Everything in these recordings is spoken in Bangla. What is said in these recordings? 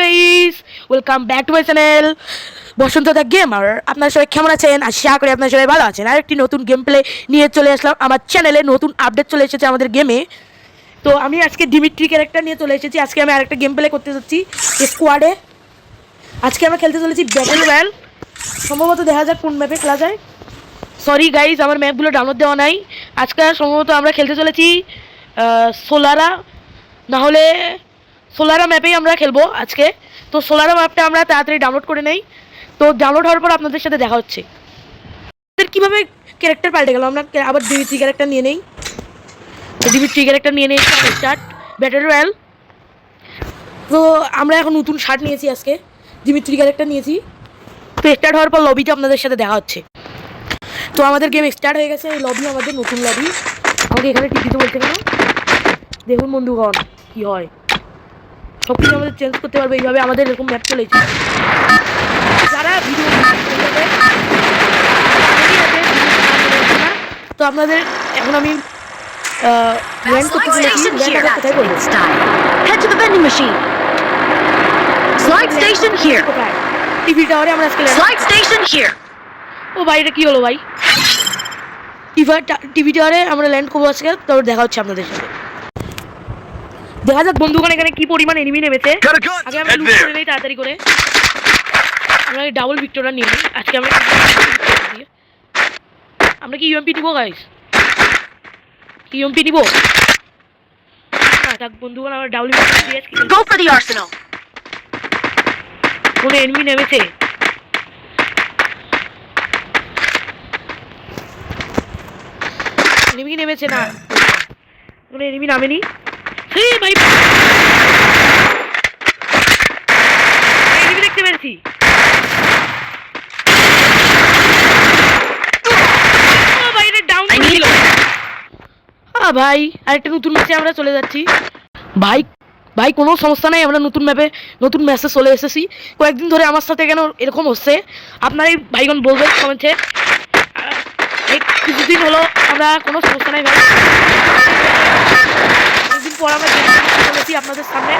Guys welcome back to my channel Basanta the gamer আপনার সবাই কেমন আছেন? আশা করি আপনার সবাই ভালো আছেন। আর একটি নতুন গেম প্লে নিয়ে চলে আসলাম আমার চ্যানেলে নতুন আপডেট চলে এসেছে আমাদের গেমে তো আমি আজকে ডিমিট্রি ক্যারেক্টার নিয়ে চলে এসেছি। আজকে আমি আরেকটা গেম প্লে করতে যাচ্ছি স্কোয়াডে আজকে আমরা খেলতে চলেছি ব্যাটেল রয়্যাল সম্ভবত দেখা যাক কোন ম্যাপে খেলা যায়। সরি গাইজ আমার ম্যাপগুলো ডাউনলোড দেওয়া নাই। আজকে সম্ভবত আমরা খেলতে চলেছি সোলারা না হলে সোলারা ম্যাপেই আমরা খেলব আজকে। তো সোলারা ম্যাপটা আমরা তাড়াতাড়ি ডাউনলোড করে নেই। তো ডাউনলোড হওয়ার পর আপনাদের সাথে দেখা হচ্ছে। কীভাবে ক্যারেক্টার পাল্টে গেল? আমরা আবার ডিবি থ্রি ক্যারেক্টার নিয়ে নেই। ডিবি থ্রি ক্যারেক্টার নিয়ে নেই স্টার্ট ব্যাটেল রয়্যাল তো আমরা এখন নতুন শার্ট নিয়েছি আজকে। ডিবি থ্রি ক্যারেক্টার নিয়েছি। তো স্টার্ট হওয়ার পর লবিতে আপনাদের সাথে দেখা হচ্ছে। তো আমাদের গেম স্টার্ট হয়ে গেছে এই লবি আমাদের নতুন লবি আমাকে এখানে টিকিতে বলতে কেন দেখুন বন্ধুগণ কি হয় সব কিছু আমাদের চেঞ্জ করতে পারবে এইভাবে আমাদের এরকম ম্যাপ চলেছে যারা ভিডিও তো আপনাদের এখন আমি ল্যান্ড করতে Slide চলেছি station ল্যান্ড here. আবার কোথায় করব Head to the vending machine. Slide station here. TV টাওয়ারে আমরা আজকে land Slide station here. ও ভাই এটা কি হলো ভাই টিভার টিভি টাওয়ারে আমরা ল্যান্ড করব আজকে তারপর দেখা হচ্ছে আপনাদের সাথে। দেখা যাক বন্ধুগণ এখানে কি পরিমাণ এনিমি নেমেছে! আগে আমরা লুট করে! নেই তাড়াতাড়ি করে। আমরা ডাবল ভিক্টোরা নিয়ে নিই। আজকে আমরা আমরা কি ইউএমপি নিবো গাইস কি ইউএমপি নিবো? না থাক বন্ধুগণ আমরা ডাবল ভিক্টোরা দিয়ে আজকে Go for the arsenal. কোনো এনিমি নেমেছে। এনিমি নেমেছে না। কোনো এনিমি নামেনি? হে ভাই। এনিমি দেখতে পেরেছি। ভাই আরেকটা নতুন ম্যাচে আমরা চলে যাচ্ছি। ভাই ভাই কোনো সমস্যা নাই আমরা নতুন ম্যাপে নতুন ম্যাচে চলে এসেছি। কয়েকদিন ধরে আমার সাথে কেন এরকম হচ্ছে? আপনারাই ভাইগণ বলবেন কমেন্টে কিছুদিন হলো আমরা কোনো সমস্যা নাই ভাই। কিছুদিন পর আমরা আপনাদের সামনে।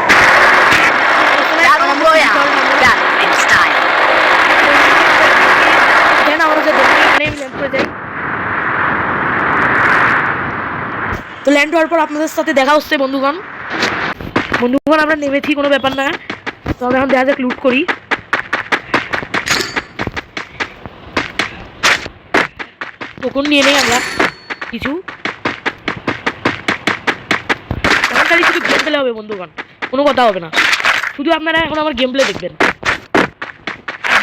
আমরা যে দোকানে করে যাই। তো ল্যান্ড হওয়ার পর আপনাদের সাথে দেখা হচ্ছে বন্ধুগণ। বন্ধুগণ আমরা নেমেছি কোনো ব্যাপার না। তো আমরা এখন দেখা যাক লুট করি। টোকন নিয়ে নেই আমরা। কিছু। এখন খালি শুধু গেম প্লে হবে বন্ধুগণ। কোনো কথা হবে না। শুধু আপনারা এখন আমার গেম প্লে দেখবেন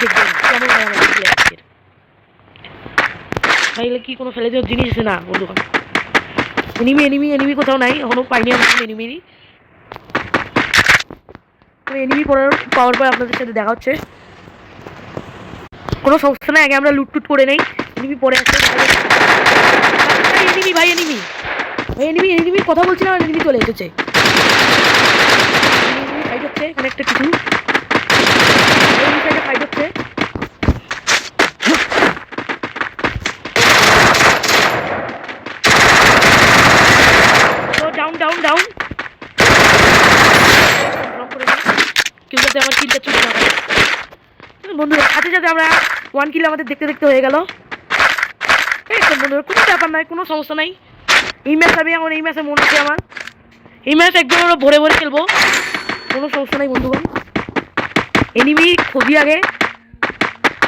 দেখবেন কেমন হয় আমার gameplay আজকের। এগুলো কি কোনো ফেলে দেওয়ার জিনিস না, বন্ধুগণ। এনিমি এনিমি এনিমি কোথাও নাই। এখনও পাইনি আমি এনিমি এনিমি পড়ার পাওয়ার পর আপনাদের সাথে দেখা হচ্ছে। কোনো সমস্যা নাই। আগে আমরা লুট টুট করে নেই। এনিমি পরে আসছে এনিমি, ভাই এনিমি। ভাই, এনিমি এনিমি, কথা বলছি না, এনিমি চলে এসেছে। ফাইট হচ্ছে এখানে একটা কিছু। এনিমি সাইডে ফাইট হচ্ছে ডাউন ডাউন ডাউন আমার কিলটা না বন্ধুরা, সাথে সাথে আমরা ওয়ান কিল আমাদের দেখতে দেখতে হয়ে গেল। এই তো বন্ধুরা কোনো ব্যাপার নাই কোনো সমস্যা নাই। এই ম্যাচ আমি এখন এই ম্যাচে মনে আছে আমার। এই ম্যাচ একদম আমরা ভরে ভরে খেলব। কোনো সমস্যা নাই বন্ধুগণ। এনিমি খুবই আগে।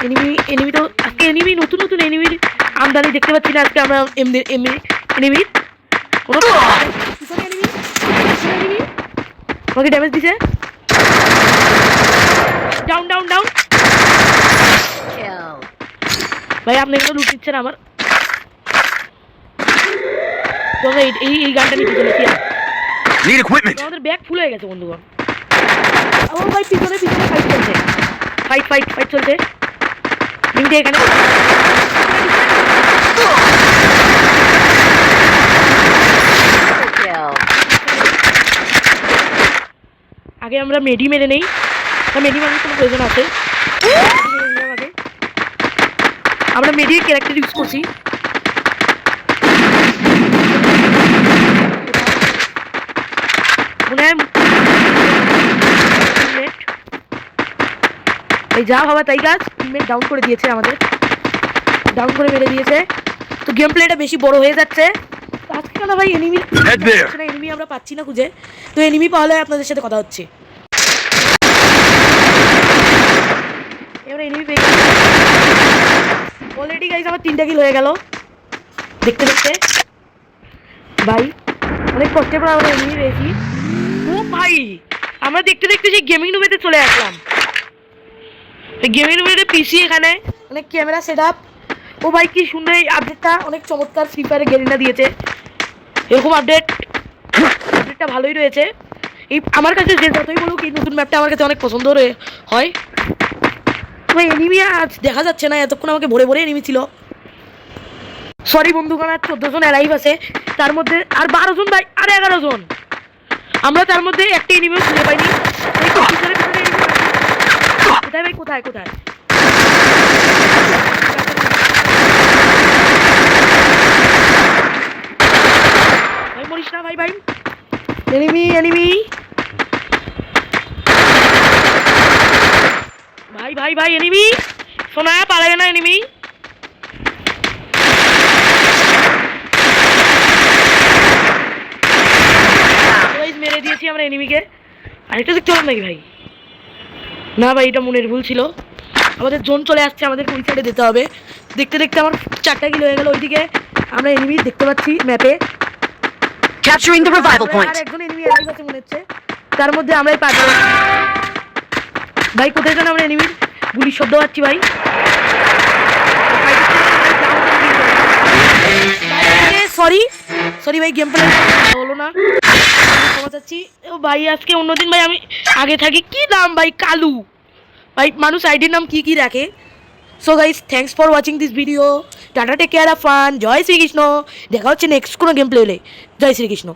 এনিমি এনিমি তো আজকে এনিমি নতুন নতুন এনিমির আমদানি দেখতে পাচ্ছি না আজকে আমরা এমনি এমনি এনিমির কোনো enemy, আমাকে ড্যামেজ দিছে। Down down down. ভাই আপনি এগুলো লুট দিচ্ছেন আমার? তো এই এই- গানটা equipment! তো আমাদের ব্যাগ ফুল হয়ে গেছে বন্ধুগণ। ও ভাই পিছনে পিছনে ফাইট চলছে ফাইট ফাইট ফাইট চলছে। লিঙ্কটা এখানে। আগে আমরা মেডি মেরে নেই। মেডি মারার কোনো প্রয়োজন আছে। মেডি। আমরা মেডির ক্যারেক্টার ইউজ করছি। হয় এই যা ভাবা তাই কাজ টিমমেট ডাউন করে দিয়েছে আমাদের। ডাউন করে মেরে দিয়েছে। তো গেম প্লেটা বেশি বড় হয়ে যাচ্ছে। আজকে কেন ভাই এনিমি এনিমি আমরা পাচ্ছি না খুঁজে। তো এনিমি পাওয়ালে আপনাদের সাথে কথা হচ্ছে। এবার এনিমি পেয়ে অলরেডি গাইজ আমার তিনটা কিল হয়ে গেল। দেখতে দেখতে। ভাই অনেক কষ্টের পর আমরা এনিমি পেয়েছি ও ভাই আমরা দেখতে দেখতে সেই গেমিং রুমেতে চলে আসলাম। গেমিং রুমের পিসি এখানে। অনেক ক্যামেরা সেট আপ ও ভাই কি সুন্দর এই আপডেটটা অনেক চমৎকার ফ্রি ফায়ারে গেরিনা দিয়েছে। এরকম আপডেট আপডেটটা ভালোই রয়েছে। এই আমার কাছে যে যতই বলুক এই নতুন ম্যাপটা আমার কাছে অনেক পছন্দ হয়। ভাই এনিমি আজ দেখা যাচ্ছে না এতক্ষণ আমাকে ভরে ভরে এনিমি ছিল। সরি বন্ধুগণ, আর চোদ্দ জন অ্যালাইভ আছে। তার মধ্যে আর বারো জন ভাই আর এগারো জন। আমরা তার মধ্যে একটা এনিমিও খুঁজে পাইনি। কোথায় ভাই, কোথায় কোথায়? ভাই ভাই ভাই। এনিমি এনিমি ভাই ভাই ভাই পালাবে না এনিমি মেরে দিয়েছি আমরা এনিমিকে দেখতে পারলাম নাকি ভাই? না ভাই এটা মনের ভুল ছিল। আমাদের জোন চলে আসছে আমাদের ওই সাইডে যেতে হবে? দেখতে দেখতে আমার চারটা কিলো হয়ে গেল ওইদিকে। আমরা এনিমি দেখতে পাচ্ছি ম্যাপে Capturing the revival point. একজন এনিমি আছে মনে হচ্ছে। তার মধ্যে আমরাই পাবো ভাই কোথায় যেন আমরা এনিমির গুলির শব্দ পাচ্ছি ভাই। সরি সরি ভাই গেম প্লে হলো না। ক্ষমা ও ভাই, আজকে অন্যদিন ভাই, আমি আগে থাকি। কি নাম ভাই, কালু? ভাই, মানুষ আইডির নাম কি কি রাখে? So guys thanks for watching this video tata take care a fun জয় শ্রীকৃষ্ণ। দেখা হচ্ছে নেক্সট কোনো গেম প্লে জয় শ্রীকৃষ্ণ।